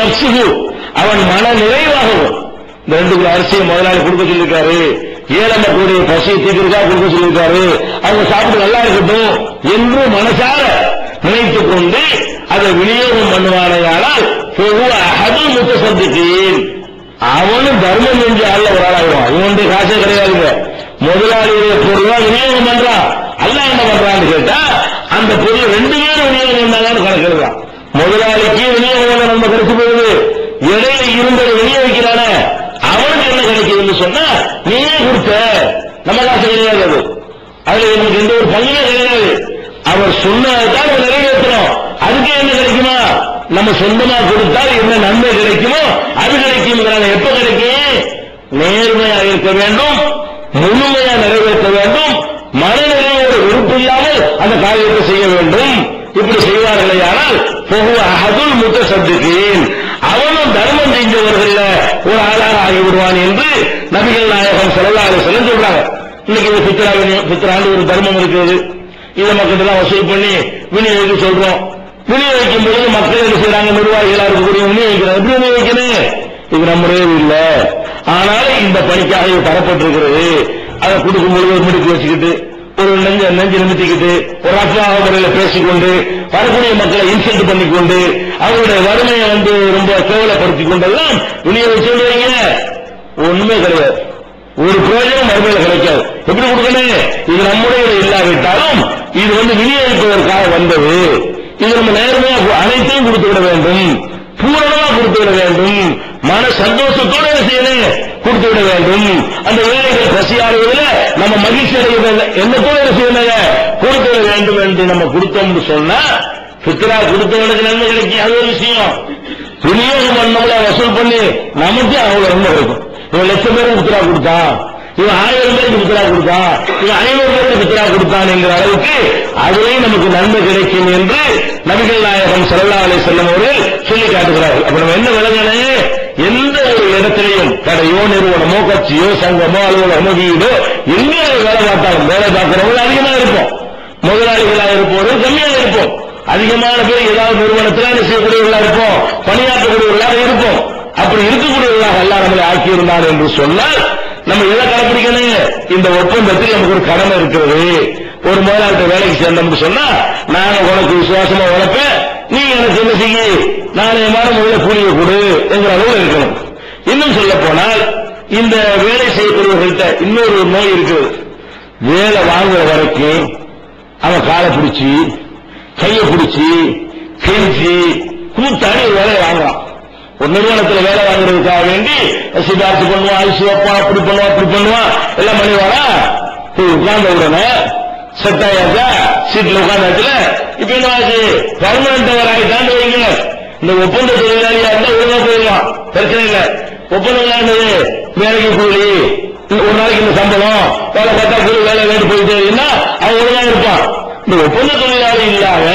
நப்சுகு அவன் மன நிறைவாகவும். இந்த ரெண்டு கிலோ அரிசியை முதலாளி கொடுக்க சொல்லியிருக்காரு. ஏழை மக்களுடைய பசியை தீர்க்கிறதுக்காக கொடுக்க சொல்லியிருக்காரு. அவங்க சாப்பிட்டு நல்லா இருக்கட்டும் என்று மனசார நினைத்துக் கொண்டு அதை விநியோகம் பண்ணுவானையானால் அகது முத்த சந்திக்கிறேன் அவனும் தர்மம் செஞ்சு ஆள்ல ஒரு ஆளாகுவான் இவனுடைய காசே கிடையாதுங்க. முதலாளியுடைய பொருளா விநியோகம் பண்றான் அல்ல என்ன பண்றான்னு கேட்டா அந்த பொருள் ரெண்டு பேரும் விநியோகம் பண்ணாங்கன்னு கணக்கு முதலாளி முதலாளிக்கு விநியோகம் பண்ண நம்ம கிடைச்சு போகுது இடையில இருந்ததை விநியோகிக்கிறானே அவனுக்கு என்ன கிடைக்குதுன்னு சொன்னா நீயே கொடுத்த. நம்ம காசு கிடையாது அது அதுல எனக்கு எந்த ஒரு பங்குமே கிடையாது. அவர் சொன்னதான் நம்ம நிறைவேற்றணும். அதுக்கு என்ன கிடைக்குமா? நம்ம சொந்தமா கொடுத்தால் என்ன நன்மை கிடைக்குமோ அது கிடைக்கும். எப்ப கிடைக்கும் நேர்மையா இருக்க வேண்டும். முழுமையா நிறைவேற்ற வேண்டும். மனநிலையோடு விருப்பு இல்லாமல் அந்த காரியத்தை செய்ய வேண்டும். இப்படி செய்வார்களே ஆனால் பொகு அகதுல் முத்த சத்துக்கேன் அவனும் தர்மம் செஞ்சவர்கள் ஒரு ஆளாக ஆகிவிடுவான் என்று நபிகள் நாயகம் செலவாக செல்ல சொல்றாங்க. இன்னைக்கு ஒரு பித்ரா சித்திராண்டு ஒரு தர்மம் இருக்கிறது. இதை மக்கள் எல்லாம் வசூல் பண்ணி விநியோகிக்க சொல்றோம். விநியோகிக்கும் பொழுது மக்கள் என்ன செய்யறாங்க நிர்வாகிகளா இருக்கக்கூடிய விநியோகிக்கிறாங்க. எப்படி விநியோகிக்கணும்? இது நம்முடைய இல்லை ஆனால் இந்த பணிக்காக இது தரப்பட்டிருக்கிறது. அதை கொடுக்கும் பொழுது ஒரு முடிக்கு வச்சுக்கிட்டு நெஞ்சு நிமித்திக்கிட்டு ஒரு அப்பாக பேசிக்கொண்டு வரக்கூடிய மக்களை இன்சல்ட் பண்ணிக்கொண்டு அவருடைய வறுமையை வந்து ரொம்ப கேவலப்படுத்திக் கொண்டெல்லாம் துணியை சொல்றீங்க ஒண்ணுமே கிடையாது. ஒரு பிரயோஜனம் மறுமையில கிடைக்காது. எப்படி கொடுக்கணும்? இது நம்முடைய இல்லாவிட்டாலும் இது வந்து விநியோகிப்பதற்காக வந்தது. இது நம்ம நேர்மையா அனைத்தையும் கொடுத்து விட வேண்டும். பூரணமா கொடுத்து விட வேண்டும். மன சந்தோஷத்தோட என்ன செய்யணும்? கொடுத்து விட வேண்டும். அந்த வேலைகள் பசியாடுவதில் நம்ம மகிழ்ச்சி அடைவது என்னத்தோடு என்ன செய்யணுங்க? கொடுத்து விட வேண்டும் என்று நம்ம கொடுத்தோம்னு சொன்னா பித்ரா கொடுத்தவனுக்கு நன்மை கிடைக்கும்? அது ஒரு விஷயம். விநியோகம் பண்ணவங்கள வசூல் பண்ணி நமக்கு அவ்வளவு நன்மை கிடைக்கும். இவன் லட்சம் பேரும் பித்ரா கொடுத்தான். இவன் ஆயிரம் பேருக்கு பித்ரா கொடுத்தான் இவன் ஐநூறு பேருக்கு பித்தரா கொடுத்தான் என்கிற அளவுக்கு அதுலேயும் நமக்கு நன்மை கிடைக்கும் என்று நபிகள் நாயகம் சல்லா அலை செல்லம் அவர்கள் சொல்லி காட்டுகிறார்கள். அப்ப நம்ம என்ன விளங்கனே எந்த ஒரு இடத்திலையும் கடையோ நிறுவனமோ கட்சியோ சங்கமோ அலுவலகமோ வீடோ எங்க வேலை பார்த்தாலும் வேலை பார்க்கிறவங்க அதிகமா இருப்போம். முதலாளிகளாக இருப்பவர்கள் கம்மியாக இருப்போம். அதிகமான பேர் ஏதாவது நிறுவனத்தில் என்ன செய்யக்கூடியவர்களா இருப்போம். பணியாற்றக்கூடியவர்களாக இருப்போம். அப்படி இருக்கக்கூடியவர்களாக எல்லாம் நம்மளை ஆக்கியிருந்தார் என்று சொன்னால் நம்ம எதை கடைபிடிக்கணும் இந்த ஒப்பந்தத்தில் நமக்கு ஒரு கடமை இருக்கிறது. ஒரு முதலாளிட்ட வேலைக்கு சேர்ந்தோம்னு சொன்னா நான் உனக்கு விசுவாசமா உழைப்பேன் நீ எனக்கு என்ன செய்ய? என் மாதம் முதல்ல கூலிய கொடு என்கிற அளவு இருக்கணும். இன்னும் சொல்ல போனால் இந்த வேலை செய்யக்கூடியவர்கள்ட்ட இன்னொரு நோய் இருக்குது வேலை வாங்குற வரைக்கும் அவன் காலை பிடிச்சி கையை பிடிச்சி கெஞ்சி கூத்தாடி ஒரு வேலையை வாங்குறான். ஒரு நிறுவனத்தில் வேலை வாங்குறதுக்காக வேண்டி சிபாரிசு பண்ணுவான் ஐசி வைப்பான் அப்படி பண்ணுவான் அப்படி பண்ணுவான் எல்லாம் பண்ணிவானா உட்கார்ந்த உடனே செட் ஆயாச்சா? சீட்ல உட்கார்ந்தாச்சுல இப்ப என்ன ஆச்சு? பர்மனன்ட் தாண்டி வைங்க இந்த ஒப்பந்த தொழிலாளியா இருந்தா ஒழுங்கா போயிடலாம் பிரச்சனை இல்ல. ஒப்பந்தம் இல்லாதது வேலைக்கு கூலி ஒரு நாளைக்கு இந்த சம்பளம். வேலை பார்த்தா கூலி வேலை வேண்டு போயிட்டு இருந்தா அவன் ஒழுங்கா இருப்பான். இந்த ஒப்பந்த தொழிலாளி இல்லாம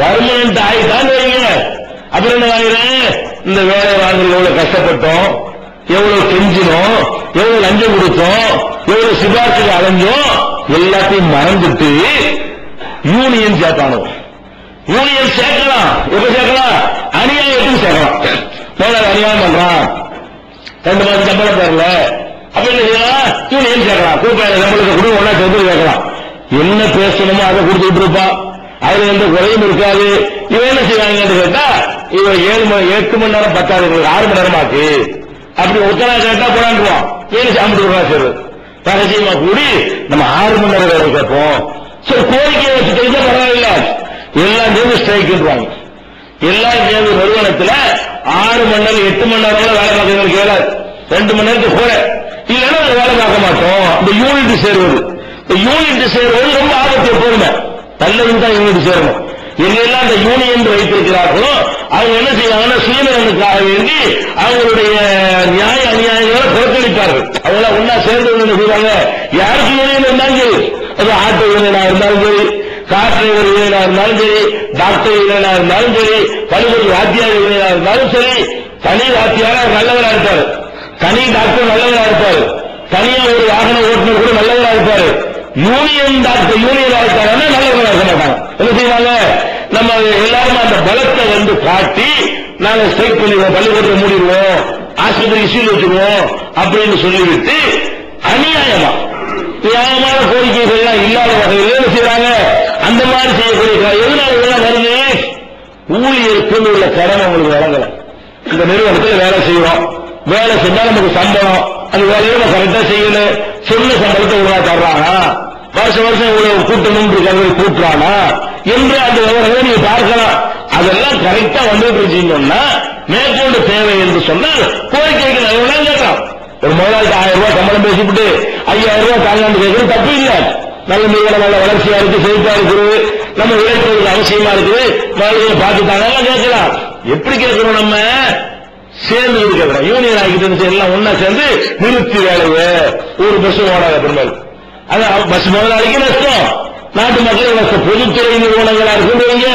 பர்மனன்ட் ஆகிட்டான்னு வைங்க அப்புறம் என்ன ஆயிரம் இந்த வேலை வாங்கல எவ்வளவு கஷ்டப்பட்டோம்? எவ்வளவு கெஞ்சினோம்? எவ்வளவு லஞ்சம் கொடுத்தோம்? எவ்வளவு சிபார்சுக்கு அலைஞ்சோம் எல்லாத்தையும் மறந்துட்டு யூனியன் சேர்த்தானோ? யூனியன் சேர்க்கலாம். எப்ப சேர்க்கலாம்? அநியாயத்துக்கு சேர்க்கலாம். முதல்ல அநியாயம் பண்றான். ரெண்டு மாதம் சம்பளம் தரல அப்ப என்ன செய்யலாம்? யூனியன் சேர்க்கலாம். கூப்பிட்டு சம்பளத்தை கொடு ஒன்னா சேர்த்து கேட்கலாம். என்ன பேசணுமோ அதை கொடுத்துட்டு இருப்பான். அதுல எந்த குறையும் இருக்காது. இவன் என்ன செய்வாங்கன்னு கேட்டா இவன் ஏழு மணி எட்டு மணி நேரம் பத்தாது இவங்களுக்கு ஆறு மணி நேரம் ஆச்சு அப்படி உத்தரா கேட்டா போடாண்டுவான் ஏழு சாப்பிட்டு விடுவா சரி. ரகசியமா கூடி நம்ம ஆறு மணி நேரம் வேலை கேட்போம். சரி கோரிக்கையை வச்சு தெரிஞ்சா பரவாயில்ல. எல்லா சேர்ந்து ஸ்ட்ரைக்குவாங்க எல்லாம் சேர்ந்து நிறுவனத்துல ஆறு மணி நேரம் எட்டு மணி நேரம் வேலை பார்க்கறவங்களுக்கு வேலை. ரெண்டு மணி நேரத்துக்கு கூட. இல்லைன்னா வேலை பார்க்க மாட்டோம். இந்த யூனிட் சேருவது. இந்த யூனிட் சேருவது ரொம்ப ஆபத்து எப்போதுமே. நல்ல தான் யூனிட் சேரணும். எங்கெல்லாம் அந்த யூனியன் வைத்திருக்கிறார்களோ அவங்க என்ன செய்வாங்கன்னா சுயநலனுக்காக வேண்டி அவங்களுடைய நியாய அநியாயங்களை புறக்கணிப்பார்கள். அவங்க ஒன்னா சேர்ந்து என்ன செய்வாங்க. யாருக்கு யூனியன் இருந்தாலும் சரி அது ஆட்டோ யூனியனா இருந்தாலும் சரி கார் டிரைவர் யூனியனா இருந்தாலும் சரி டாக்டர் யூனியனா இருந்தாலும் சரி பல்வேறு வாத்தியார் யூனியனா இருந்தாலும் சரி தனி வாத்தியாரா நல்லவரா இருப்பாரு. தனி டாக்டர் நல்லவரா இருப்பாரு. தனியா ஒரு வாகன ஓட்டுநர் கூட நல்லவரா இருப்பாரு. யூனியன் டாக்டர் யூனியன் இருக்காங்கன்னா நல்லவங்களா இருக்க மாட்டாங்க என்ன செய்வாங்க? நம்ம எல்லாரும் அந்த பலத்தை வந்து காட்டி நாங்க ஸ்ட்ரைக் பண்ணிடுவோம் பள்ளிக்கூடத்தை மூடிடுவோம் ஆஸ்பத்திரி சீல் வச்சுருவோம் அப்படின்னு சொல்லிவிட்டு அநியாயமா நியாயமான கோரிக்கைகள்லாம் இல்லாத வகையில் என்ன செய்யறாங்க அந்த மாதிரி செய்யக்கூடிய எதனால இதெல்லாம் வருது? ஊழியருக்கு உள்ள கடன் உங்களுக்கு வழங்கல. இந்த நிறுவனத்தில் வேலை செய்யறோம். வேலை செஞ்சா நமக்கு சம்பளம். அது வேலையை நம்ம கரெக்டா செய்யணும். சொன்ன சம்பளத்தை ஒழுங்கா தர்றாங்க வருஷம் வருஷம் இவ்வளவு கூட்டணும் இருக்காங்க கூட்டுறானா? என்று அந்த விவரங்களை நீங்க பார்க்கலாம். அதெல்லாம் கரெக்டா வந்துட்டு இருக்கீங்கன்னா மேற்கொண்டு தேவை என்று சொன்னால் கோரிக்கைக்கு நல்ல கேட்கலாம். ஒரு முதலாளிக்கு ஆயிரம் ரூபாய் சம்பளம் பேசிவிட்டு ஐயாயிரம் ரூபாய் தாங்காண்டு கேட்கறது தப்பு இல்லை. நல்ல நிறுவனம் நல்ல வளர்ச்சியா இருக்கு செழிப்பா இருக்குது நம்ம உழைப்பதற்கு அவசியமா இருக்குது வேலையை பார்த்துட்டாங்க எல்லாம் கேட்கலாம். எப்படி கேட்கிறோம் நம்ம? சேர்ந்து இருக்கிறோம் யூனியன் ஆகிட்டு எல்லாம் ஒன்னா சேர்ந்து நிறுத்தி வேலையை. ஒரு பஸ் ஓடாத பெருமாள். அது பஸ் முதலாளிக்கு நஷ்டம் நாட்டு மக்களுக்கு நஷ்டம் பொதுத்துறை நிறுவனங்களா இருக்குன்றீங்க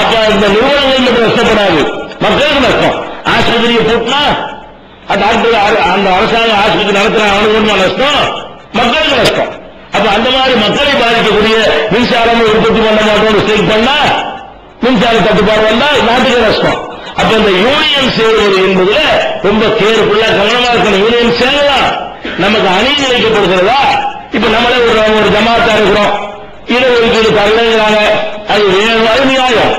அப்ப இந்த நிறுவனங்கள் மட்டும் நஷ்டப்படாது மக்களுக்கு நஷ்டம். ஆஸ்பத்திரியை போட்டா டாக்டர் அந்த அரசாங்க ஆஸ்பத்திரி நடத்துற அவனுக்கு நஷ்டம். மக்களுக்கு நஷ்டம். அப்ப அந்த மாதிரி மக்களை பாதிக்கக்கூடிய மின்சாரம் உற்பத்தி பண்ண மாட்டோம் ஸ்டேட் பண்ணா மின்சார தட்டுப்பாடு வந்தா நாட்டுக்கு நஷ்டம். அப்ப இந்த யூனியன் சேருவது என்பதுல ரொம்ப கேர்ஃபுல்லா கவனமா இருக்கணும். யூனியன் சேரலாம் நமக்கு அணி வைக்கப்படுகிறதா இப்ப நம்மளே ஒரு ஒரு ஜமாத்தா இருக்கிறோம். இட ஒதுக்கீடு தரலைங்கிறாங்க அது வேணும் அது நியாயம்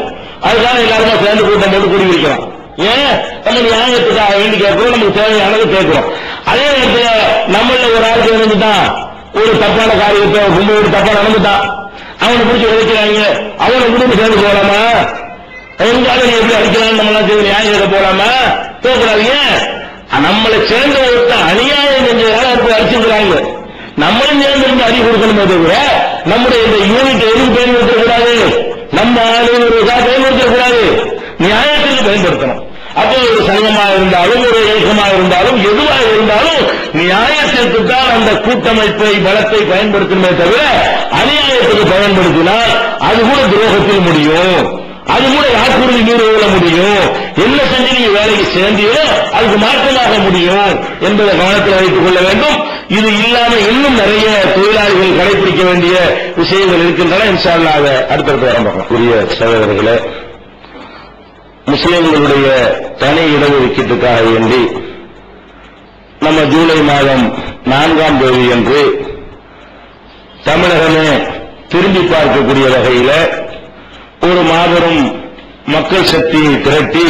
அதுதான் எல்லாருமே சேர்ந்து கூட்டம் போட்டு கூடி வைக்கிறோம் ஏன்? நம்ம நியாயத்துக்காக வேண்டி கேட்கிறோம். நமக்கு தேவையானது கேட்கிறோம். அதே நேரத்தில் நம்மள ஒரு ஆளுக்கு இருந்துட்டான் ஒரு தப்பான காரியத்தை ஒரு தப்பா நடந்துட்டான் அவனை பிடிச்சி உழைக்கிறாங்க அவனை குடும்பம் சேர்ந்து போலாமா? எங்கால நீ எப்படி அடிக்கிறான்னு நம்மளாம் சேர்ந்து நியாயம் கேட்க போலாமா? போகக்கூடாதீங்க நம்மளை சேர்ந்த ஒருத்தன் அநியாயம் செஞ்சதால அப்படி அடிச்சிருக்கிறாங்க. நம்மளும் சேர்ந்து அறிவு கொடுக்கணுமே தவிர நம்முடைய இந்த யூனிட் எதுவும் பயன்படுத்த கூடாது நம்ம ஆளுநருக்காக பயன்படுத்த கூடாது நியாயத்துக்கு பயன்படுத்தணும். அப்போ ஒரு சங்கமா இருந்தாலும் ஒரு இயக்கமா இருந்தாலும் எதுவாக இருந்தாலும் நியாயத்திற்கு தான் அந்த கூட்டமைப்பை பலத்தை பயன்படுத்தணுமே தவிர அநியாயத்துக்கு பயன்படுத்தினால் அது கூட துரோகத்தில் முடியும். அது கூட வாக்குறுதி மீறுவதில் முடியும். என்ன செஞ்சு நீங்க வேலைக்கு சேர்ந்தீங்களோ அதுக்கு மாற்றமாக முடியும் என்பதை கவனத்தில் வைத்துக் கொள்ள வேண்டும். இது இல்லாம இன்னும் நிறைய தொழிலாளிகள் கடைபிடிக்க வேண்டிய விஷயங்கள் இருக்கின்றன இன்ஷா அல்லாஹ் அதை அடுத்தடுத்து ஆரம்பம் புரிய சகோதரர்களே முஸ்லிம்களுடைய தனி இடஒதுக்கீட்டுக்காக வேண்டி நம்ம ஜூலை மாதம் நான்காம் தேதி என்று தமிழகமே திரும்பி பார்க்கக்கூடிய வகையில ஒரு மாபெரும் மக்கள் சக்தியை திரட்டி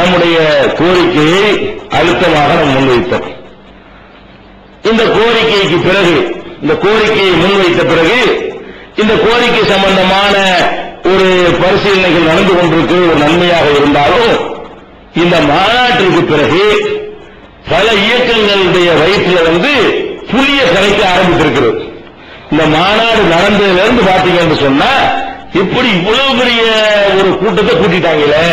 நம்முடைய கோரிக்கையை அழுத்தமாக நாம் முன்வைத்தோம். இந்த கோரிக்கைக்கு பிறகு இந்த கோரிக்கையை முன்வைத்த பிறகு இந்த கோரிக்கை சம்பந்தமான ஒரு பரிசீலனைகள் நடந்து கொண்டிருக்கு ஒரு நன்மையாக இருந்தாலும் இந்த மாநாட்டிற்கு பிறகு பல இயக்கங்களுடைய வயிற்றுல வந்து புதிய கலைக்க ஆரம்பித்திருக்கிறது. இந்த மாநாடு நடந்ததிலிருந்து பாத்தீங்கன்னு சொன்னா இப்படி இவ்வளவு பெரிய ஒரு கூட்டத்தை கூட்டிட்டாங்களே.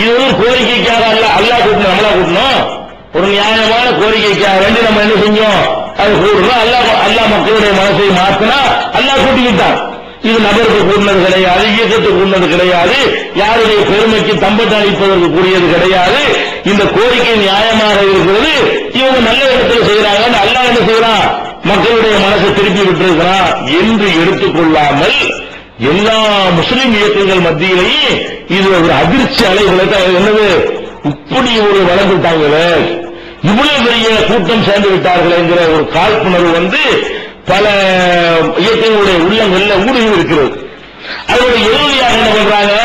இது ஒரு கோரிக்கைக்காக அல்ல அல்லா கூட்டணும் நம்மளா கூட்டணும். ஒரு நியாயமான கோரிக்கைக்காக வேண்டி நம்ம என்ன செஞ்சோம்? அது கூடுறோம் அல்லா அல்லா மக்களுடைய மனசை மாத்தினா அல்லா கூட்டிக்கிட்டான். இது நபருக்கு கூடினது கிடையாது இயக்கத்துக்கு கூடினது கிடையாது யாருடைய பெருமைக்கு தம்பத்தை அளிப்பதற்கு கூடியது கிடையாது. இந்த கோரிக்கை நியாயமாக இருக்கிறது. இவங்க நல்ல இடத்துல செய்யறாங்க அல்லா என்ன செய்யறான் மக்களுடைய மனசை திருப்பி விட்டிருக்கிறான் என்று எடுத்துக்கொள்ளாமல் எல்லா முஸ்லிம் இயக்கங்கள் மத்தியிலேயே இது ஒரு அதிர்ச்சி அலைகளை தான் என்னது? இப்படி ஒரு வளர்ந்துட்டாங்களே. இவ்வளவு பெரிய கூட்டம் சேர்ந்து விட்டார்கள் என்கிற ஒரு காழ்ப்புணர்வு வந்து பல இயற்கைகளுடைய உள்ளங்களில் ஊடுருவி இருக்கிறது. அதோட இறுதியாக என்ன பண்றாங்க?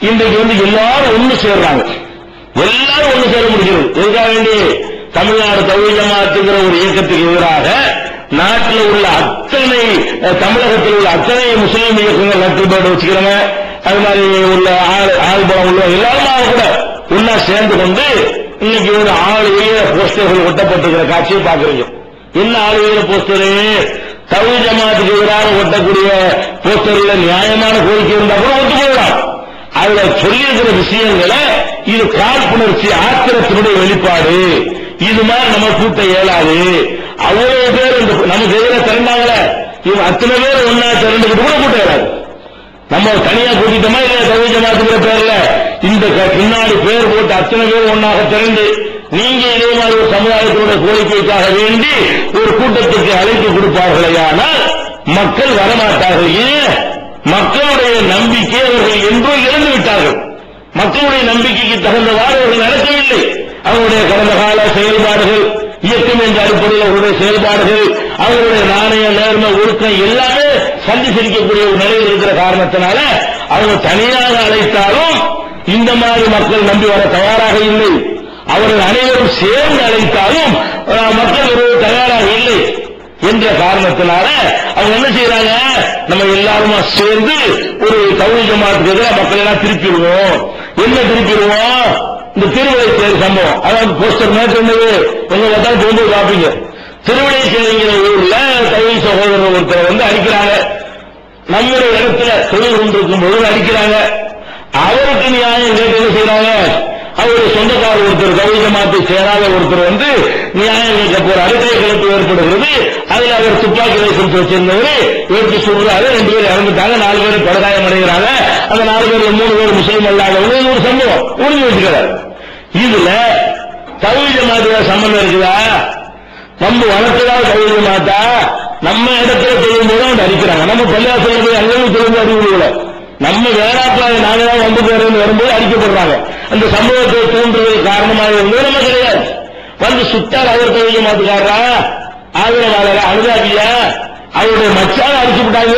இன்றைக்கு வந்து எல்லாரும் ஒன்று சேர்றாங்க. எல்லாரும் ஒன்று சேர முடிகிறது. எதுக்காக வேண்டி? தமிழ்நாடு தமிழ் ஒரு இயக்கத்துக்கு எதிராக நாட்டில் உள்ள அத்தனை தமிழகத்தில் உள்ள அத்தனை முஸ்லீம் இயக்கங்கள் நட்டுப்பாடு வச்சுக்கிறவங்க அது மாதிரி உள்ள ஆள் ஆள்பலம் உள்ள எல்லாருமா கூட ஒன்னா சேர்ந்து கொண்டு இன்னைக்கு ஒரு ஆள் உயர போஸ்டர்கள் ஒட்டப்பட்டிருக்கிற காட்சியை பாக்குறீங்க என்ன ஆள் உயர போஸ்டரு தமிழ் ஜமாத்துக்கு எதிராக ஒட்டக்கூடிய போஸ்டர்ல நியாயமான கோரிக்கை இருந்தா கூட ஒட்டு போயிடலாம் அதுல சொல்லியிருக்கிற விஷயங்களை இது காழ்ப்புணர்ச்சி ஆத்திரத்தினுடைய வெளிப்பாடு. இது மாதிரி நம்ம கூட்ட இயலாது. அவ்வளவு பேர் நமக்கு எதிராக திரண்டாங்களே. இவங்க அத்தனை பேர் ஒன்னா திரண்டுகிட்டு கூட கூட்ட இயலாது. நம்ம தனியா கூட்டிட்டோமா இல்ல தகுதி ஜமாத்துங்கிற பேர்ல? இந்த பின்னாடி பேர் போட்டு அத்தனை பேர் ஒன்னாக திரண்டு நீங்க இதே மாதிரி ஒரு சமுதாயத்தினுடைய கோரிக்கைக்காக வேண்டி ஒரு கூட்டத்துக்கு அழைப்பு கொடுப்பார்களேயானால் மக்கள் வரமாட்டார்கள். ஏன்? மக்களுடைய நம்பிக்கை அவர்கள் என்றோ இழந்து விட்டார்கள். மக்களுடைய நம்பிக்கைக்கு தகுந்தவாறு அவர்கள் நடக்கவில்லை. அவருடைய கடந்த கால செயல்பாடுகள் இயக்கம் என்ற அடிப்படையில் அவருடைய செயல்பாடுகள் அவருடைய நாணய நேர்மை ஒழுக்கம் எல்லாமே சந்தி சிரிக்கக்கூடிய ஒரு நிலையில் இருக்கிற காரணத்தினால அவங்க தனியாக அழைத்தாலும் இந்த மாதிரி மக்கள் நம்பி வர தயாராக இல்லை. அவர்கள் அனைவரும் சேர்ந்து அழைத்தாலும் மக்கள் ஒரு தயாராக இல்லை. என்ற காரணத்தினால அவங்க என்ன செய்யறாங்க? நம்ம எல்லாருமா சேர்ந்து ஒரு தகுதி ஜமாத்துக்கு எதிராக மக்கள் எல்லாம் திருப்பிடுவோம். என்ன திருப்பிடுவோம்? இந்த திருவிழை சம்பவம். அதாவது போஸ்டர் மேட்ச் என்னது? எங்க பார்த்தாலும் தோன்று பார்ப்பீங்க. திருவிடைசேரிங்கிற ஊர்ல தகுதி சகோதரர் ஒருத்தர் வந்து அடிக்கிறாங்க. நம்முடைய இடத்துல தொழில் கொண்டிருக்கும் பொழுது அடிக்கிறாங்க. அவருக்கு நியாயம் கேட்டு என்ன செய்யறாங்க அவருடைய சொந்தக்காரர் ஒருத்தர் கவிதை மாற்றி சேராத ஒருத்தர் வந்து நியாயம் கேட்க போற அடுத்த கிளப்பு ஏற்படுகிறது. அதில் அவர் துப்பாக்கி லைசன்ஸ் வச்சிருந்தவர் எடுத்து சொல்றாரு. ரெண்டு பேர் இறந்துட்டாங்க. நாலு பேர் படுகாயம் அடைகிறாங்க. அந்த நாலு பேர்ல மூணு பேர் முஸ்லீம் அல்லாதவங்க. ஒரு சம்பவம். உறுதி வச்சுக்கிறார் இதுல தவித மாதிரி சம்பந்தம் இருக்குதா? நம்ம வளர்த்ததா கழிவு மாட்டா நம்ம இடத்துல செய்யும் போது அவங்க அடிக்கிறாங்க. நம்ம பள்ளியாசல போய் அங்கேயும் தொழுந்து அறிவுள்ள நம்ம வேறாப்பா நாங்க தான் வந்து போறோம்னு வரும்போது அடிக்கப்படுறாங்க. அந்த சம்பவத்தை தூண்டுறது காரணமாக இருந்தது நம்ம கிடையாது. வந்து சுட்டார் அவர் தொழில் மாத்துக்காரரா? ஆதரவாளர்? அனுதாபியா? அவருடைய மச்சான அடிச்சு விட்டாங்க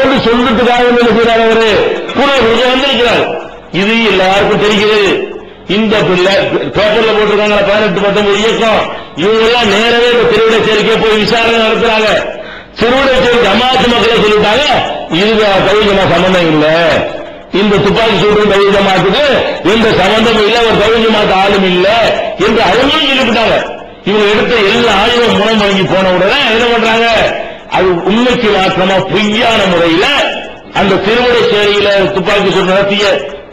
தான் என்ன செய்யறாரு அவரு. கூட கொஞ்சம் வந்திருக்கிறார். இது எல்லாருக்கும் தெரிகிறது. இந்த பிள்ளை பேப்பர்ல போட்டிருக்காங்க பதினெட்டு பத்தொன்பது இயக்கம். இவங்க எல்லாம் நேரவே இந்த திருவிடை சேர்க்கை போய் விசாரணை நடத்துறாங்க. திருவிடை சேர்க்கை ஜமாத்து மக்களை சொல்லிட்டாங்க இது தவிஜமா சம்பந்தம் இல்ல. இந்த துப்பாக்கி சூடு கவிதமாக்குது ஜமாத்துக்கு எந்த சம்பந்தமும் இல்ல ஒரு தவிஜ ஆளும் இல்ல என்று அவங்களும் சொல்லிவிட்டாங்க. இவங்க எடுத்த எல்லா ஆய்வும் மூலம் வாங்கி போன உடனே என்ன பண்றாங்க? அது உண்மைக்கு மாற்றமா பொய்யான முறையில அந்த திருவிடை சேரியில துப்பாக்கி சூடு நடத்திய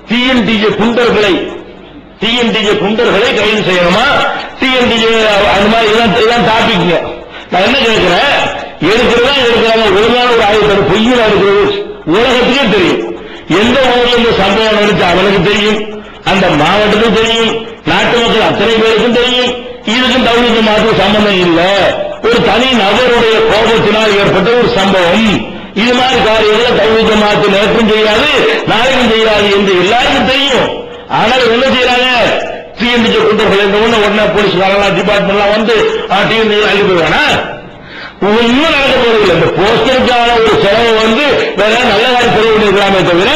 டிஎன்டிஜே குண்டர்களை டிஎன்டிஜே குண்டர்களை கைது செய்யணுமா? டிஎன்டிஜே அந்த மாதிரி இதெல்லாம் இதெல்லாம் டாபிக்ங்க நான் என்ன கேட்கிறேன்? எடுக்கிறதா எடுக்கிறாங்க. ஒழுங்கான ஒரு ஆயுதம் பொய்யில் இருக்கிறது உலகத்துக்கே தெரியும். எந்த ஊர்ல இந்த சம்பவம் நடந்துச்சு? அவனுக்கு தெரியும். அந்த மாவட்டத்துக்கும் தெரியும். நாட்டு மக்கள் அத்தனை பேருக்கும் தெரியும். இதுக்கும் தகுதி மாற்று சம்பந்தம் இல்லை. ஒரு தனி நபருடைய கோபத்தினால் ஏற்பட்ட ஒரு சம்பவம். இது மாதிரி காரியங்களை தகுதி மாற்று நேற்றும் செய்யாது நாளைக்கும் செய்யாது என்று எல்லாருக்கும் தெரியும். ஆனால் என்ன செய்யறாங்க? டிஎன்டிஜே குண்டர்கள் இந்த ஒண்ணு உடனே போலீஸ்காரலாம் டிபார்ட்மெண்ட்லாம் வந்து டிஎன்டி அள்ளி போயிடுவானா ஒன்னும் நடக்க போறதில்லை இந்த போஸ்டருக்கான ஒரு செலவு வந்து வேற நல்ல காரியம் செலவு பண்ணிருக்கலாமே தவிர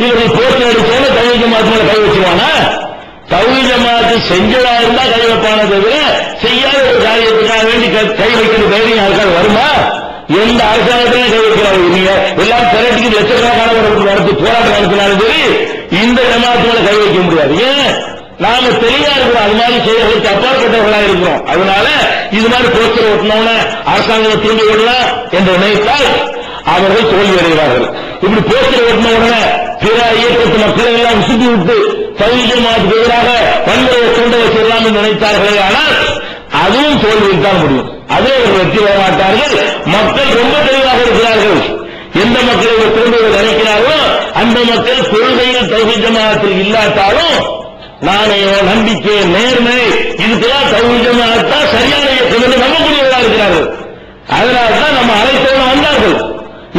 இவர்கள் போஸ்டர் அடிச்சாலும் தகுதி ஜமாத்து கை வச்சுருவானா? தகுதி ஜமாத்து செஞ்சதா இருந்தா கை வைப்பானே தவிர செய்யாத ஒரு காரியத்துக்காக வேண்டி கை வைக்கிற தைரியம் யாருக்காவது வருமா? எந்த அரசாங்கத்தையும் கை நீங்க எல்லாம் திரட்டிக்கு லட்சக்கணக்கான நடத்தி போராட்டம் நடத்தினாலும் சரி இந்த ஜமாத்து மேல கை வைக்க முடியாது. ஏன்? நாம தெளிவா இருக்கிறோம். அது மாதிரி செயல்களுக்கு அப்பாற்பட்டவர்களா இருக்கிறோம். அதனால இது மாதிரி போஸ்டர் ஓட்டினவன அரசாங்கத்தை தூண்டி விடலாம் என்று நினைத்தால் அவர்கள் தோல்வி அடைகிறார்கள் இப்படி போஸ்டர் ஓட்டின உடனே பிற இயக்கத்து மக்களை எல்லாம் சுத்தி விட்டு தகுதி மாற்றுக்கு எதிராக வன்முறையை தூண்ட வச்சிடலாம் என்று நினைத்தார்கள் ஆனால் அதுவும் தோல்வியில் தான் முடியும். அதே அவர்கள் வெற்றி பெற மாட்டார்கள் மக்கள் ரொம்ப தெளிவாக இருக்கிறார்கள். எந்த மக்கள் இவர் திரும்ப நினைக்கிறார்களோ அந்த மக்கள் கொள்கையில் தகுதி இல்லாட்டாலும் நாணயம் நம்பிக்கை நேர்மை இதுக்கெல்லாம் தகுதிதான் சரியான இயக்கம் என்று நம்பக்கூடியவர்களா இருக்கிறார்கள். அதனால தான் நம்ம அழைத்தவங்க வந்தார்கள்.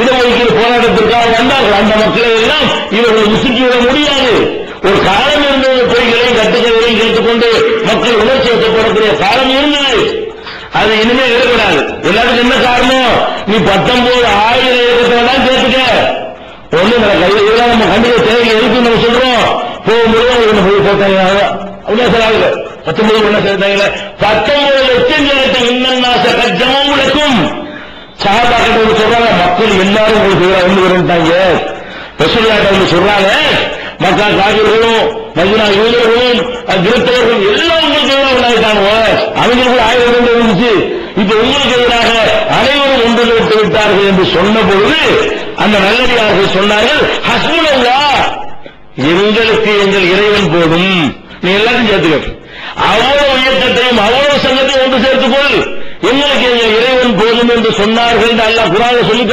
இடஒதுக்கீடு போராட்டத்திற்காக வந்தார்கள். அந்த மக்களை எல்லாம் இவர்கள் முசுக்கிவிட முடியாது. ஒரு காலம் இருந்தது பொய்களையும் கட்டுக்களையும் கேட்டுக்கொண்டு மக்கள் உணர்ச்சி வசப்படக்கூடிய காலம் இருந்தது. அது இனிமே இருக்கக்கூடாது. எல்லாத்துக்கும் என்ன காரணம். நீ பத்தொன்பது ஆயிரம் இயக்கத்தை வேணாம் கேட்டுக்க ஒண்ணு நடக்காது இதெல்லாம் நம்ம கண்டிப்பா தேவை எதுக்கு நம்ம சொல்றோம்? போகும்போது ஒண்ணு போய் போட்டாங்க அவ்வளவு சொல்லாங்க பத்தொன்பது ஒண்ணு சேர்த்தாங்க. பத்தொன்பது லட்சம் ஜனத்தை இன்னன்னாச கஜமும் விளக்கும் சகாபாக்கிட்ட வந்து சொல்றாங்க மக்கள் எல்லாரும் உங்களுக்கு எதிராக வந்து வரட்டாங்க ரசூல்லாட்ட வந்து சொல்றாங்க மக்கா காவிர்களும் மதினா யூதர்களும் கிறிஸ்தவர்களும் எல்லாம் உங்களுக்கு எதிராக காணுவோம் அவங்களுக்கு ஆயுதம் ரெண்டு இருந்துச்சு இப்ப உங்களுக்கு எதிராக அனைவரும் ஒன்று விட்டு விட்டார்கள் என்று சொன்ன பொழுது அந்த நல்லடியார்கள் சொன்னார்கள் ஹஸ்முல்லா எங்களுக்கு எங்கள் இறைவன் போதும். நீ எல்லாத்தையும் சேர்த்துக்க. அவ்வளவு இயக்கத்தையும் அவ்வளவு சங்கத்தையும் ஒன்று சேர்த்துக்கொள். எங்களுக்கு எங்கள் இறைவன் போதும் என்று சொன்னார்கள் என்று அல்லாஹ் குரான சொல்லி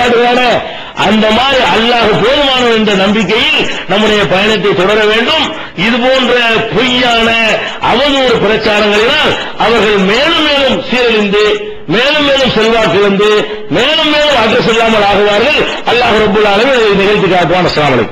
அந்த மாதிரி அல்லாஹ் போதுமானவர் என்ற நம்பிக்கையில் நம்முடைய பயணத்தை தொடர வேண்டும். இது போன்ற பொய்யான அவதூறு பிரச்சாரங்களினால் அவர்கள் மேலும் மேலும் சீரழிந்து மேலும் மேலும் செல்வாக்கிழந்து மேலும் மேலும் அட்ரஸ் இல்லாமல் ஆகுவார்கள். அல்லாஹ் ரபுல் நிகழ்த்தி காட்டுவான். அஸ்ஸலாமு